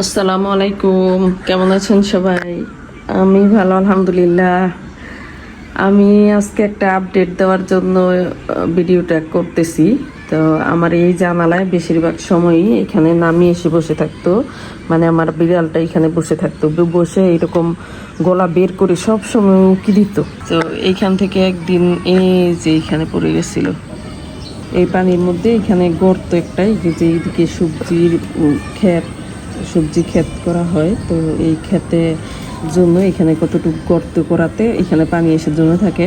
আসসালামু আলাইকুম। কেমন আছেন সবাই? আমি ভালো, আলহামদুলিল্লাহ। আমি আজকে একটা আপডেট দেওয়ার জন্য ভিডিওটা করতেছি। তো আমার এই জানালায় বেশিরভাগ সময়ই এখানে নামি এসে বসে থাকতো। মানে আমার বিড়ালটা এখানে বসে থাকতো। বসে এরকম গলা বের করে সব সময় উকি দিত। তো এইখান থেকে একদিন এই যে এখানে পড়ে গেছিল, এই পানির মধ্যে এখানে গর্ত একটাই, যে এইদিকে সবজির ক্ষেত সবজি ক্ষেত করা হয়, তো এই ক্ষেতে জন্য এখানে কতটুকু গর্ত করাতে এখানে পানি এসে জমে থাকে।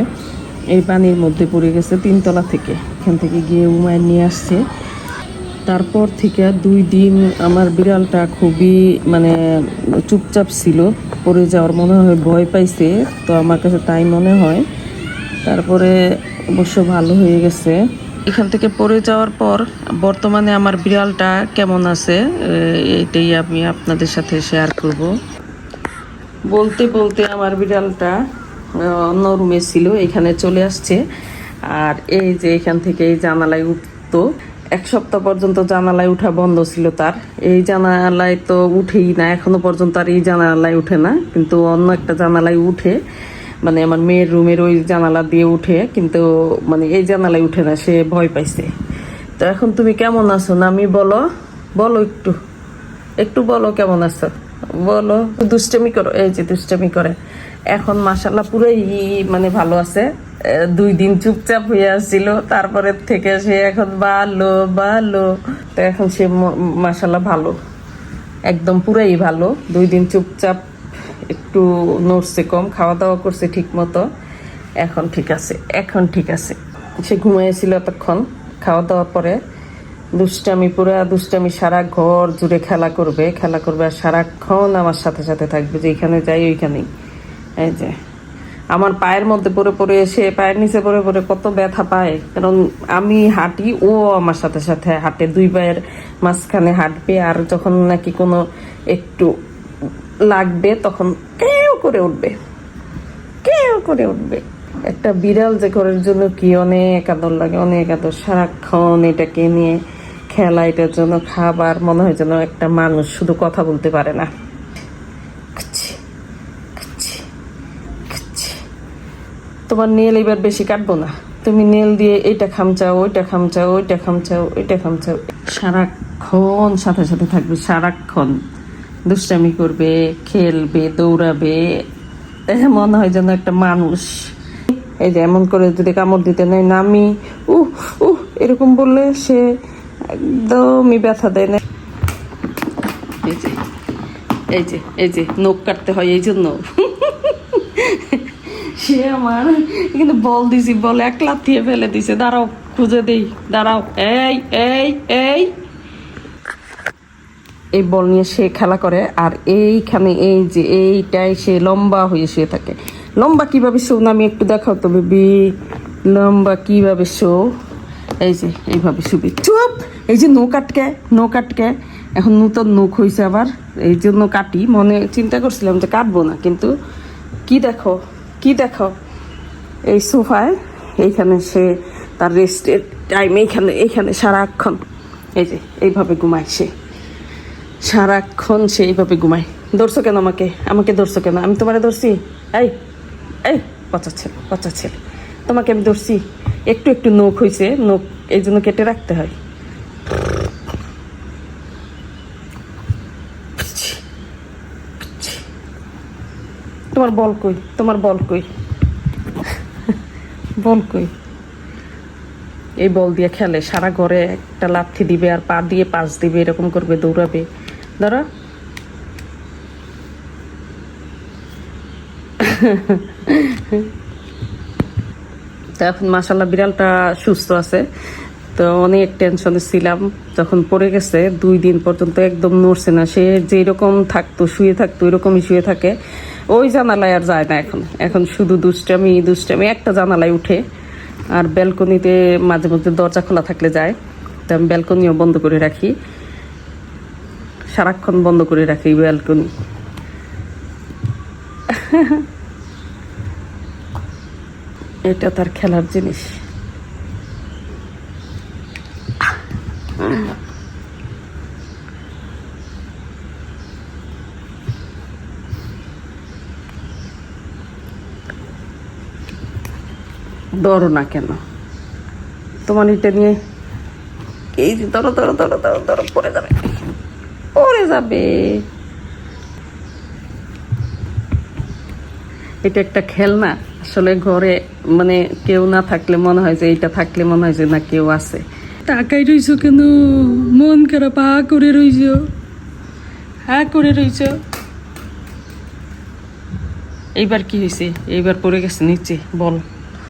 এই পানির মধ্যে পড়ে গেছে তিনতলা থেকে, এখান থেকে গিয়ে উমায় নিয়ে আসছে। তারপর থেকে দুই দিন আমার বিড়ালটা খুবই মানে চুপচাপ ছিল, পড়ে যাওয়ার মনে হয় ভয় পাইছে, তো আমার কাছে তাই মনে হয়। তারপরে অবশ্য ভালো হয়ে গেছে। এখান থেকে পড়ে যাওয়ার পর বর্তমানে আমার বিড়ালটা কেমন আছে এ, এইটাই আমি আপনাদের সাথে শেয়ার করব। বলতে বলতে আমার বিড়ালটা অন্য রুমে ছিল এখানে চলে আসছে। আর এই যে এখান থেকে এই জানালায় উঠতো এক সপ্তাহ পর্যন্ত জানালায় উঠা বন্ধ ছিল তার। এই জানালায় তো উঠেই না এখনও পর্যন্ত আর এই জানালায় উঠে না কিন্তু অন্য একটা জানালায় উঠে মানে আমার মেয়ের রুমের ওই জানালা দিয়ে উঠে, কিন্তু মানে এই জানালায় উঠে না, সে ভয় পাইছে। তো এখন তুমি কেমন আছো? না আমি বলো। বলো একটু। একটু বলো কেমন আছো? বলো। দুষ্টামি করো। এই যে দুষ্টামি করে। এখন মাসাল্লাহ পুরোই মানে ভালো আছে। দুই দিন চুপচাপ হয়ে আসছিল। তারপরে থেকে সে এখন ভালো ভালো। তো এখন সে মাসাল্লাহ ভালো। একদম পুরাই ভালো। দুই দিন চুপচাপ একটু নড়ছে কম খাওয়া দাওয়া করছে ঠিক মতো এখন ঠিক আছে, এখন ঠিক আছে। সে ঘুমাইছিল এতক্ষণ খাওয়া দাওয়ার পরে। দুষ্টামি পুরা দুষ্টামি, সারা ঘর জুড়ে খেলা করবে খেলা করবে আর সারাক্ষণ আমার সাথে সাথে থাকবে যেখানে যাই, ওইখানেই। এই যে, আমার পায়ের মধ্যে পড়ে পরে এসে, পায়ের নিচে পরে পরে কত ব্যথা পায়। কারণ আমি হাঁটি, ও আমার সাথে সাথে হাঁটে। দুই পায়ের মাঝখানে হাঁটবে আর যখন নাকি কোনো একটু লাগবে, তখন কেউ করে উঠবে। কেউ করে উঠবে। একটা বিড়াল যে ঘরের জন্য কি অনেক আদর লাগে, অনেক আদর। সারাক্ষণ এটাকে নিয়ে খেলা, এটার জন্য খাবার, মনে হয় যেন একটা মানুষ শুধু কথা বলতে পারে না। তোমার নেল এবার বেশি কাটবো না। তুমি নেল দিয়ে এইটা খামচাও, ওইটা খামচাও ওইটা খামচাও ওইটা খামচাও। সারাক্ষণ সাথে সাথে থাকবে, সারাক্ষণ। দুষ্টামি করবে, খেলবে, দৌড়াবে মনে হয় যেন একটা মানুষ। এই যে এমন করে যদি কামড় দিতে নেয় নামি উহ উহ, এরকম বললে সে একদমই ব্যথা দেয় না। এই যে এই যে এই যে, নখ কাটতে হয় এই জন্য। সে আমার, কিন্তু বল দিছি, বল এক লাথিয়ে ফেলে দিছে। দাঁড়াও, খুঁজে দেই, দাঁড়াও, এই এই এই। এই বল নিয়ে সে খেলা করে আর এইখানে এই যে এইটাই সে লম্বা হয়ে শুয়ে থাকে। লম্বা কীভাবে শো? না, আমি একটু দেখাও তো, বেবি। লম্বা কীভাবে শো? এই যে, এইভাবে শুবি। চুপ! এই যে নৌ কাটকে নৌ কাটকে এখন নূতন নৌক হয়েছে আবার। এই জন্য কাটি। মনে চিন্তা করছিলাম যে কাটবো না, কিন্তু কি দেখো কি দেখো? এই সোফায়, এইখানে সে তার রেস্টের টাইম এইখানে এইখানে সারাক্ষণ। এই যে, এইভাবে ঘুমায় সে। সারাক্ষণ সে এইভাবে ঘুমায়। ধরছো কেন আমাকে? আমাকে ধরছো কেন? আমি তোমারে ধরছি? এই এই পচা ছেলে পচা ছেলে তোমাকে আমি ধরছি। একটু একটু নখ হয়েছে নখ এই জন্য কেটে রাখতে হয়। তোমার বল কই? তোমার বল কই? বল কই? এই বল দিয়ে খেলে, সারা ঘরে একটা লাথি দিবে আর পা দিয়ে পাশ দিবে, এরকম করবে, দৌড়াবে। ধরো তো এখন মাসাল্লাহ বিড়ালটা সুস্থ আছে। তো অনেক টেনশনে ছিলাম। যখন পড়ে গেছে, দুই দিন পর্যন্ত একদম নড়ছে না। সে যেরকম থাকতো, শুয়ে থাকতো, ওইরকমই শুয়ে থাকে। ওই জানালায় আর যায় না এখন। এখন শুধু দুষ্টামি দুষ্টামি। একটা জানালায় উঠে আর ব্যালকনিতে মাঝে মধ্যে দরজা খোলা থাকলে যায়। তো আমি ব্যালকনিও বন্ধ করে রাখি। সারাক্ষণ বন্ধ করে রাখে এই ব্যালকনি এটা তার খেলার জিনিস। দৌড়ো না কেন। তোমার এটা নিয়ে এই ধরো ধরো ধরো ধরো ধরো পরে যাবে। পড়ে যাবে। এটা একটা খেলনা। আসলে ঘরে মানে কেউ না থাকলে মনে হয় যে এইটা থাকলে মনে হয় যে না কেউ আছে। তাকাই রইছো কেন? মন খারাপ হা করে রইছো? হা করে রইছো? এইবার কি হয়েছে এইবার পড়ে গেছে নিচে বল।